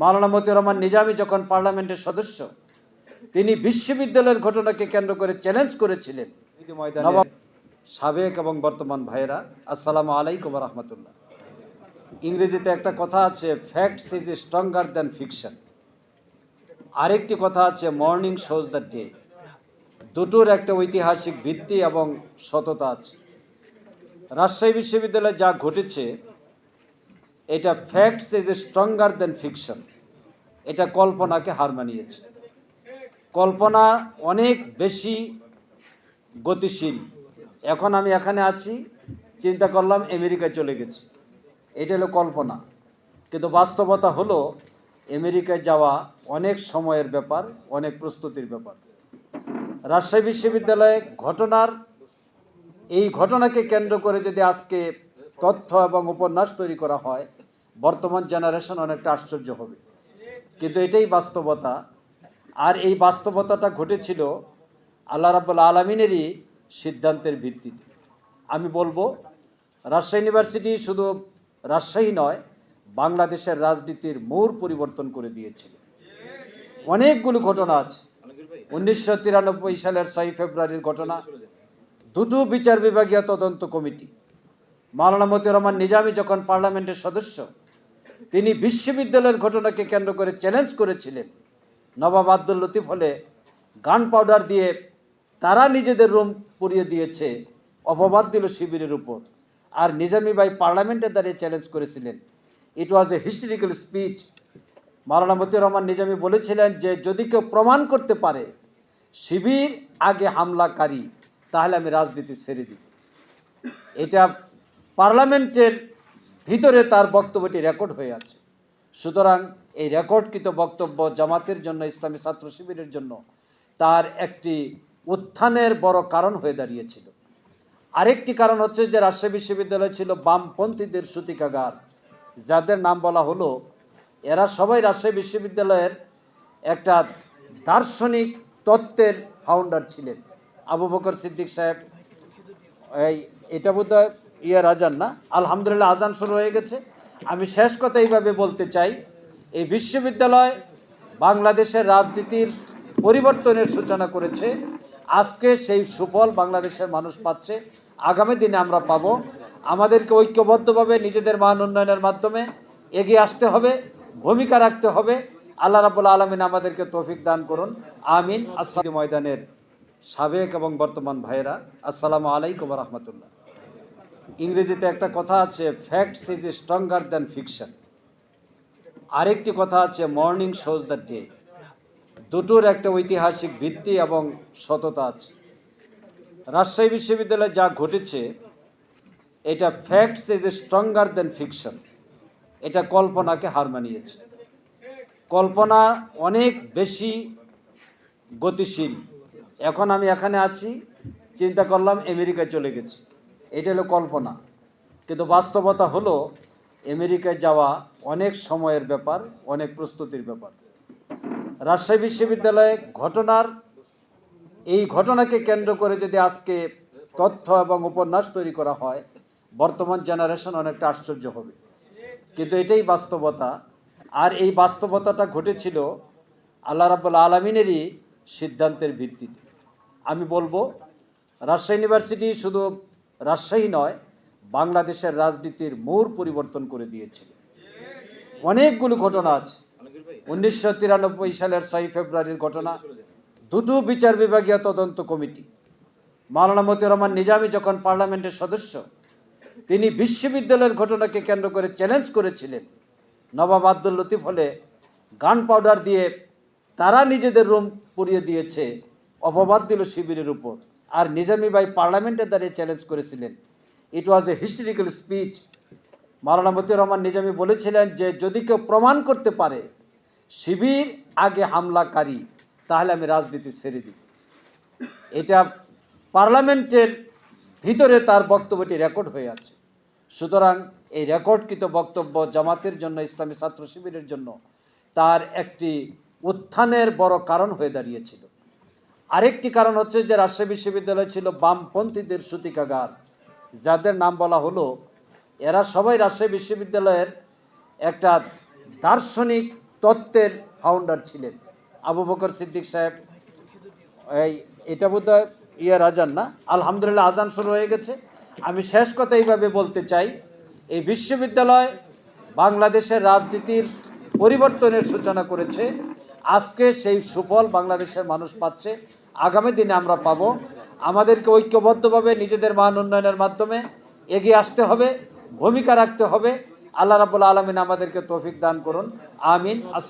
মাওলানা মতিউর রহমান নিজামী যখন পার্লামেন্টের সদস্য তিনি বিশ্ববিদ্যালয়ের ঘটনাকে কেন্দ্র করে চ্যালেঞ্জ করেছিলেন। সাবেক এবং বর্তমান ভাইয়েরা আসসালামু আলাইকুম রহমতুল্লাহ। ইংরেজিতে একটা কথা আছে facts is stronger than fiction আরেকটি কথা আছে মর্নিং শোজ দ্য ডে দুটোর একটা ঐতিহাসিক ভিত্তি এবং সততা আছে। রাজশাহী বিশ্ববিদ্যালয়ে যা ঘটেছে এটা facts is stronger than fiction এটা কল্পনাকে হার মানিয়েছে। কল্পনা অনেক বেশি গতিশীল। এখন আমি এখানে আছি, চিন্তা করলাম আমেরিকায় চলে গেছি। এটা হলো কল্পনা। কিন্তু বাস্তবতা হলো, আমেরিকায় যাওয়া অনেক সময়ের ব্যাপার, অনেক প্রস্তুতির ব্যাপার। রাজশাহী বিশ্ববিদ্যালয়ে ঘটনার, এই ঘটনাকে কেন্দ্র করে যদি আজকে তথ্য এবং উপন্যাস তৈরি করা হয়, বর্তমান জেনারেশন অনেকটা আশ্চর্য হবে। কিন্তু এটাই বাস্তবতা। আর এই বাস্তবতাটা ঘটেছিল আল্লাহ রাবুল আলমিনেরই সিদ্ধান্তের ভিত্তিতে। আমি বলব, রাজশাহী ইউনিভার্সিটি শুধু রাজশাহী নয়, বাংলাদেশের রাজনীতির মোড় পরিবর্তন করে দিয়েছিল। অনেকগুলো ঘটনা আছে। উনিশশো তিরানব্বই সালের ছয় ফেব্রুয়ারির ঘটনা, দুটো বিচার বিভাগীয় তদন্ত কমিটি। মাওলানা মতিউর রহমান নিজামী যখন পার্লামেন্টের সদস্য তিনি বিশ্ববিদ্যালয়ের ঘটনাকে কেন্দ্র করে চ্যালেঞ্জ করেছিলেন। নবাব আব্দুল লতিফ হলে গান পাউডার দিয়ে তারা নিজেদের রুম পুড়িয়ে দিয়েছে, অপবাদ দিল শিবিরের উপর। আর নিজামী ভাই পার্লামেন্টে দাঁড়িয়ে চ্যালেঞ্জ করেছিলেন। It was a historical speech Maulana Motiur Rahman Nizami বলেছিলেন যে, যদি কেউ প্রমাণ করতে পারে শিবির আগে হামলাকারী, তাহলে আমি রাজনীতি ছেড়ে দিই এটা পার্লামেন্টের ভিতরে তার বক্তব্যটি রেকর্ড হয়ে আছে। সুতরাং এই রেকর্ডকৃত বক্তব্য জামাতের জন্য, ইসলামী ছাত্র শিবিরের জন্য তার একটি উত্থানের বড় কারণ হয়ে দাঁড়িয়েছিল। আরেকটি কারণ হচ্ছে যে রাজশাহী বিশ্ববিদ্যালয় ছিল বামপন্থীদের সূতিকাগার। যাদের নাম বলা হলো, এরা সবাই রাজশাহী বিশ্ববিদ্যালয়ের একটা দার্শনিক তত্ত্বের ফাউন্ডার ছিলেন। আবু বকর সিদ্দিক সাহেব, এই, এটা বোধ হয় ইয়ার আজান না? আলহামদুলিল্লাহ, আজান শুরু হয়ে গেছে। আমি শেষ কথা এইভাবে বলতে চাই, এই বিশ্ববিদ্যালয় বাংলাদেশের রাজনীতির পরিবর্তনের সূচনা করেছে। আজকে সেই সুফল বাংলাদেশের মানুষ পাচ্ছে। আগামী দিনে আমরা পাব। আমাদেরকে ঐক্যবদ্ধভাবে নিজেদের মান উন্নয়নের মাধ্যমে এগিয়ে আসতে হবে, ভূমিকা রাখতে হবে। আল্লাহ রাবুল আলমিন আমাদেরকে তৌফিক দান করুন। আমিন। আসসালাম ময়দানের সাবেক এবং বর্তমান ভাইয়েরা, আসসালামু আলাইকুম রহমতুল্লাহ। ইংরেজিতে একটা কথা আছে facts is stronger than fiction আরেকটি কথা আছে মর্নিং শোজ দ্য ডে দুটোর একটা ঐতিহাসিক ভিত্তি এবং সততা আছে। রাজশাহী বিশ্ববিদ্যালয়ে যা ঘটেছে, এটা facts is stronger than fiction এটা কল্পনাকে হার মানিয়েছে। কল্পনা অনেক বেশি গতিশীল। এখন আমি এখানে আছি, চিন্তা করলাম আমেরিকায় চলে গেছি। এটা হলো কল্পনা। কিন্তু বাস্তবতা হলো, আমেরিকায় যাওয়া অনেক সময়ের ব্যাপার, অনেক প্রস্তুতির ব্যাপার। রাজশাহী বিশ্ববিদ্যালয়ে ঘটনার, এই ঘটনাকে কেন্দ্র করে যদি আজকে তথ্য এবং উপন্যাস তৈরি করা হয়, বর্তমান জেনারেশন অনেকটা আশ্চর্য হবে। কিন্তু এটাই বাস্তবতা। আর এই বাস্তবতাটা ঘটেছিল আল্লাহ রাবুল আলমিনেরই সিদ্ধান্তের ভিত্তিতে। আমি বলব, রাজশাহী ইউনিভার্সিটি শুধু রাজশাহী নয়, বাংলাদেশের রাজনীতির মোড় পরিবর্তন করে দিয়েছিল অনেকগুলো ঘটনা আছে। উনিশশো তিরানব্বই সালের ছয় ফেব্রুয়ারির ঘটনা, দুটো বিচার বিভাগীয় তদন্ত কমিটি। মাওলানা মতিউর রহমান নিজামী যখন পার্লামেন্টের সদস্য, তিনি বিশ্ববিদ্যালয়ের ঘটনাকে কেন্দ্র করে চ্যালেঞ্জ করেছিলেন। নবাব আব্দুল লতিফ হলে গান পাউডার দিয়ে তারা নিজেদের রুম পুড়িয়ে দিয়েছে, অপবাদ দিল শিবিরের উপর। আর নিজামী ভাই পার্লামেন্টে দাঁড়িয়ে চ্যালেঞ্জ করেছিলেন। It was a historical speech Maulana Motiur Rahman Nizami বলেছিলেন যে, যদি কেউ প্রমাণ করতে পারে শিবির আগে হামলাকারী, তাহলে আমি রাজনীতি ছেড়ে দিই এটা পার্লামেন্টের ভিতরে তার বক্তব্যটি রেকর্ড হয়ে আছে। সুতরাং এই রেকর্ডকৃত বক্তব্য জামাতের জন্য, ইসলামী ছাত্র শিবিরের জন্য তার একটি উত্থানের বড় কারণ হয়ে দাঁড়িয়েছিল। আরেকটি কারণ হচ্ছে যে রাজশাহী বিশ্ববিদ্যালয় ছিল বামপন্থীদের সূতিকাগার, যাদের নাম বলা হলো, এরা সবাই রাজশাহী বিশ্ববিদ্যালয়ের একটা দার্শনিক তত্ত্বের ফাউন্ডার ছিলেন। আবু বকর সিদ্দিক সাহেব, এই, এটা বোধ ইয়ার আজান না? আলহামদুলিল্লাহ আজান শুরু হয়ে গেছে। আমি শেষ কথা এইভাবে বলতে চাই, এই বিশ্ববিদ্যালয় বাংলাদেশের রাজনীতির পরিবর্তনের সূচনা করেছে। আজকে সেই সুফল বাংলাদেশের মানুষ পাচ্ছে। আগামী দিনে আমরা পাব। আমাদেরকে ঐক্যবদ্ধভাবে নিজেদের মান উন্নয়নের মাধ্যমে এগিয়ে আসতে হবে, ভূমিকা রাখতে হবে। আল্লাহ রাবুল আলমিন আমাদেরকে তৌফিক দান করুন। আমিন। আসসালাম